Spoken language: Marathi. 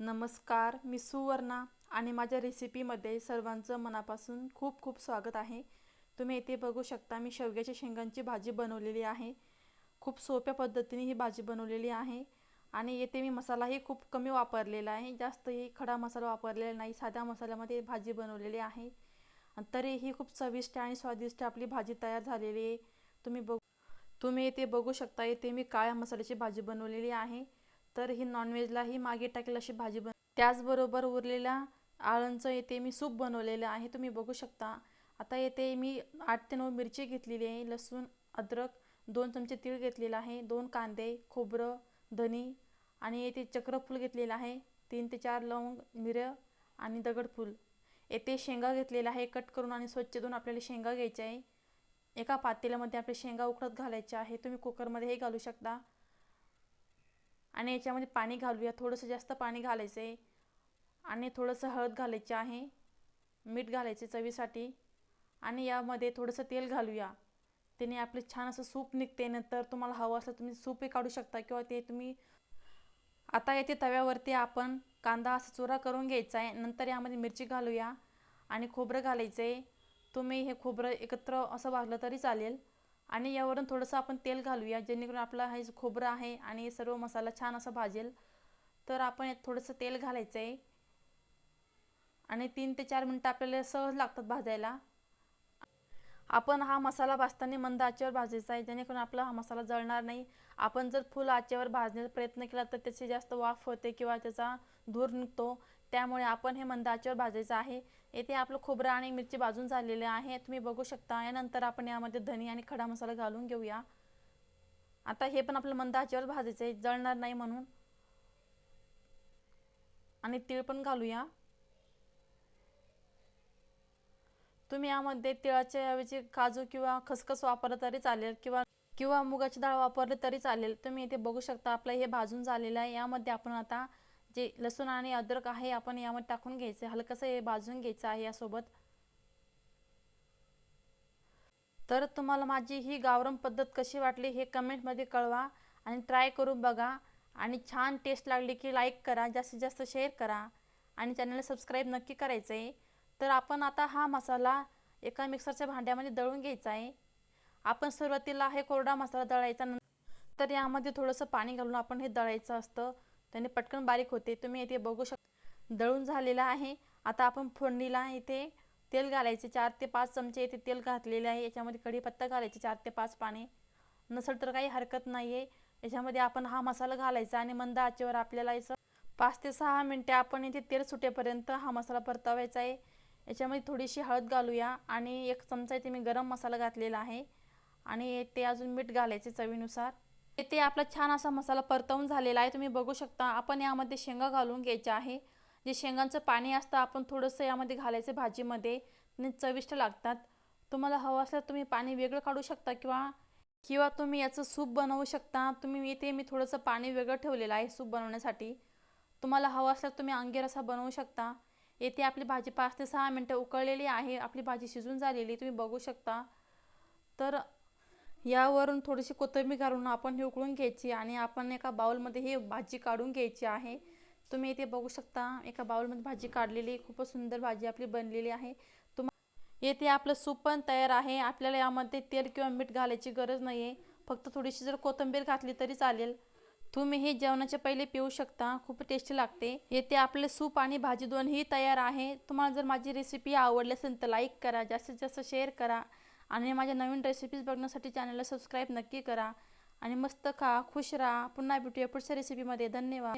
नमस्कार मी सुवर्णा आणि माझ्या रेसिपीमध्ये सर्वांचं मनापासून खूप खूप स्वागत आहे. तुम्ही इथे बघू शकता मी शेवग्याच्या शेंगांची भाजी बनवलेली आहे. खूप सोप्या पद्धतीने ही भाजी बनवलेली आहे आणि येथे मी मसालाही खूप कमी वापरलेला आहे. जास्तही खडा मसाला वापरलेला नाही साध्या मसाल्यामध्ये भाजी बनवलेली आहे. तरीही खूप चविष्ट आणि स्वादिष्ट आपली भाजी तयार झालेली आहे. तुम्ही बघ तुम्ही इथे बघू शकता येथे मी काळ्या मसाल्याची भाजी बनवलेली आहे. तर ही नॉनव्हेजलाही मागे टाकेल अशी भाजी बन त्याचबरोबर उरलेल्या आळणचं येथे मी सूप बनवलेलं आहे तुम्ही बघू शकता. आता येथे मी आठ ते नऊ मिरची घेतलेली आहे लसूण अद्रक दोन चमचे तीळ घेतलेला आहे दोन कांदे खोबरं धनी आणि येथे चक्रफूल घेतलेलं आहे तीन ते चार लवंग मिरं आणि दगडफूल. येथे शेंगा घेतलेला आहे कट करून आणि स्वच्छ धुवून आपल्याला शेंगा घ्यायच्या आहे. एका पातेल्यामध्ये आपल्या शेंगा उकडत घालायचे आहे तुम्ही कुकरमध्येही घालू शकता. आणि याच्यामध्ये पाणी घालूया. थोडंसं जास्त पाणी घालायचं आहे आणि थोडंसं हळद घालायचे आहे. मीठ घालायचे चवीसाठी. आणि यामध्ये थोडंसं तेल घालूया. त्याने आपले छान असं सूप निघते नंतर तुम्हाला हवं असलं तुम्ही सूपही काढू शकता किंवा ते तुम्ही आता येथे तव्यावरती आपण कांदा असं चुरा करून घ्यायचा आहे नंतर यामध्ये मिरची घालूया. आणि खोबरं घालायचं आहे तुम्ही हे खोबरं एकत्र असं वागलं तरी चालेल. आणि यावरून थोडंसं आपण तेल घालूया जेणेकरून आपला हे खोबरं आहे आणि सर्व मसाला छान असं भाजेल. तर आपण यात थोडंसं तेल घालायचं आहे आणि तीन ते चार मिनटं आपल्याला सहज लागतात भाजायला. आपण हा मसाला भाजताना मंद आचेवर भाजायचा आहे जेणेकरून आपला हा मसाला जळणार नाही. आपण जर फुल आचेवर भाजण्याचा प्रयत्न केला तर त्याची जास्त वाफ होते किंवा त्याचा धूर निघतो. त्यामुळे आपण हे मंद आचेवर भाजायचं आहे. येथे आपलं खोबरं आणि मिरची भाजून झालेले आहे. तुम्ही बघू शकता. यानंतर आपण यामध्ये धनी आणि खडा मसाला घालून घेऊया. आता हे पण आपलं मंद आचेवर भाजायचं आहे जळणार नाही म्हणून. आणि तीळ पण घालूया. तुम्ही यामध्ये तिळाच्या ऐवजी काजू किंवा खसखस वापरलं तरी चालेल किंवा किंवा मुगाची डाळ वापरली तरी चालेल. तुम्ही इथे बघू शकता आपलं हे भाजून झालेलं आहे. यामध्ये आपण आता जे लसूण आणि अद्रक आहे आपण यामध्ये टाकून घ्यायचं. हलकंसं हे भाजून घ्यायचं आहे यासोबत. तर तुम्हाला माझी ही गावरम पद्धत कशी वाटली हे कमेंटमध्ये कळवा आणि ट्राय करून बघा. आणि छान टेस्ट लागली की लाईक करा जास्तीत जास्त शेअर करा. आणि चॅनलला सबस्क्राईब नक्की करायचं आहे तर आपण आता हा मसाला एका मिक्सरच्या भांड्यामध्ये दळून घ्यायचा आहे. आपण सुरुवातीला हे कोरडा मसाला दळायचा तर यामध्ये थोडंसं पाणी घालून आपण हे दळायचं असतं. त्याने पटकन बारीक होते. तुम्ही इथे बघू शकता दळून झालेलं आहे. आता आपण फोडणीला इथे तेल घालायचे. चार ते पाच चमचे इथे तेल घातलेले आहे. याच्यामध्ये कढीपत्ता घालायचे. चार ते पाच पाने. नसेल तर काही हरकत नाही आहे याच्यामध्ये आपण हा मसाला घालायचा आणि मंद आचेवर आपल्याला याचं पाच ते सहा मिनटे आपण इथे तेल सुटेपर्यंत हा मसाला परतावायचा आहे. याच्यामध्ये थोडीशी हळद घालूया आणि एक चमचा इथे मी गरम मसाला घातलेला आहे. आणि ते अजून मीठ घालायचे चवीनुसार. इथे आपला छान असा मसाला परतवून झालेला आहे. तुम्ही बघू शकता आपण यामध्ये शेंगा घालून घ्यायचे आहे. जे शेंगांचं पाणी असतं आपण थोडंसं यामध्ये घालायचं भाजीमध्ये. चविष्ट लागतात. तुम्हाला हवं असल्यास तुम्ही पाणी वेगळं काढू शकता किंवा किंवा तुम्ही याचं सूप बनवू शकता. तुम्ही इथे मी थोडंसं पाणी वेगळं ठेवलेलं आहे सूप बनवण्यासाठी. तुम्हाला हवं असल्यास तुम्ही अंगेरसा बनवू शकता. येथे आपली भाजी पाच ते सहा मिनटं उकळलेली आहे. आपली भाजी शिजून झालेली तुम्ही बघू शकता. तर यावरून थोडीशी कोथिंबीर घालून आपण हे उकळून घ्यायची आणि आपण एका बाउलमध्ये ही भाजी काढून घ्यायची आहे. तुम्ही इथे बघू शकता एका बाउलमध्ये भाजी काढलेली खूपच सुंदर भाजी आपली बनलेली आहे. तुम येथे आपलं सूप पण तयार आहे. आपल्याला यामध्ये तेल किंवा मीठ घालायची गरज नाही आहे फक्त थोडीशी जर कोथिंबीर घातली तरी चालेल. तुम्ही हे जेवणाच्या पहिले पिऊ शकता. खूप टेस्टी लागते. येथे आपले सूप आणि भाजी दोन्ही तयार आहे. तुम्हाला जर माझी रेसिपी आवडली असेल तर लाईक करा. जास्तीत जास्त शेअर करा. आणि माझ्या नवीन रेसिपीज बघण्यासाठी चॅनलला सबस्क्राईब नक्की करा. आणि मस्त खा खुश राहा. पुन्हा भेटूया पुढच्या रेसिपीमध्ये धन्यवाद.